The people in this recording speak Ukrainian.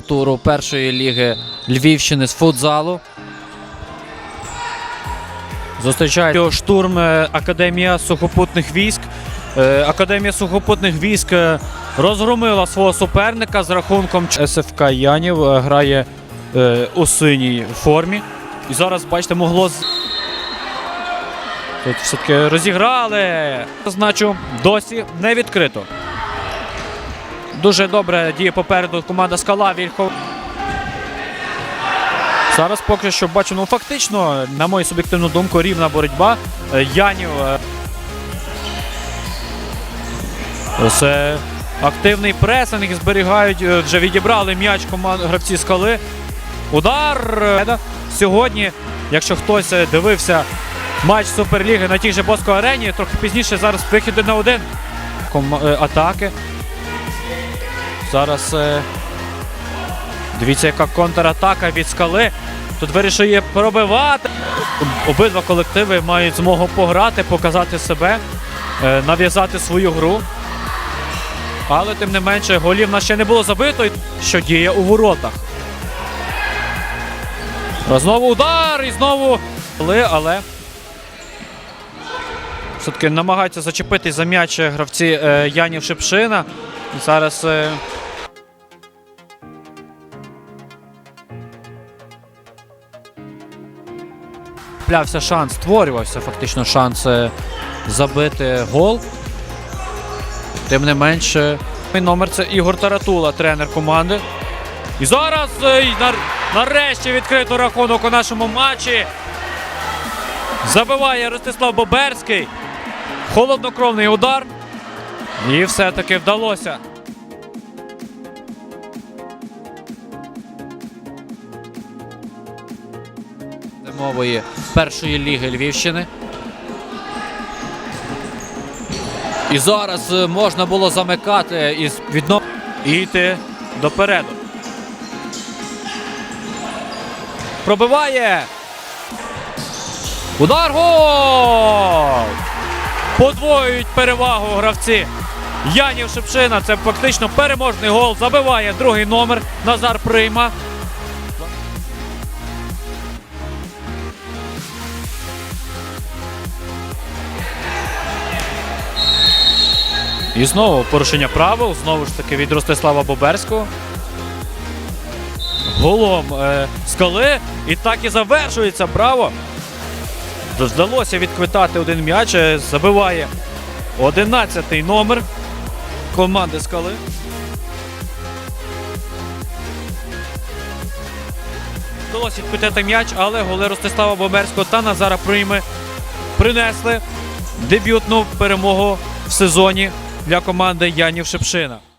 туру першої ліги Львівщини з футзалу. Зустрічає штурм е, Академія сухопутних військ. Е, Академія сухопутних військ е, розгромила свого суперника з рахунком СФК Янів. Грає у синій формі. І зараз, бачите, могло. Тут все-таки розіграли. Значу, досі не відкрито. Дуже добре діє попереду команда Скала Вільхов. Зараз поки що бачу, ну фактично, на мою суб'єктивну думку, рівна боротьба. Е, Янів. е, Це активний пресинг, зберігають, е, вже відібрали м'яч команд гравці скали. Удар. Сьогодні, якщо хтось дивився матч Суперліги на тій же Боско арені, трохи пізніше зараз вихід на один атаки. Зараз е, Дивіться, яка контратака від скали. Тут вирішує пробивати. Обидва колективи мають змогу пограти, показати себе, е, нав'язати свою гру. Але тим не менше, голів на ще не було забито, що діє у воротах. Знову удар і знову. Але, але все-таки намагаються зачепити за м'яч гравці е, Янів Шипшина. І зараз. е, Плявся шанс, створювався фактично шанс е, забити гол. Тим не менше, номер це Ігор Таратула, тренер команди. І зараз нарешті відкрито рахунок у нашому матчі. Забиває Ростислав Боберський. Холоднокровний удар. І все-таки вдалося. Мової першої ліги Львівщини. І зараз е, можна було замикати із відно... І йти допереду. Пробиває. Удар гол! Подвоюють перевагу гравці. Янів Шепшина. Це фактично переможний гол. Забиває другий номер. Назар Прийма. І знову порушення правил. Знову ж таки від Ростислава Боберського. Голом е, скали. І так і завершується. Браво! Вдалося відквитати один м'яч. Е, Забиває 11-й номер команди скали. Вдалося відквитати м'яч, але голи Ростислава Боберського та Назара Прийми принесли дебютну перемогу в сезоні для команди Янів Шепшина.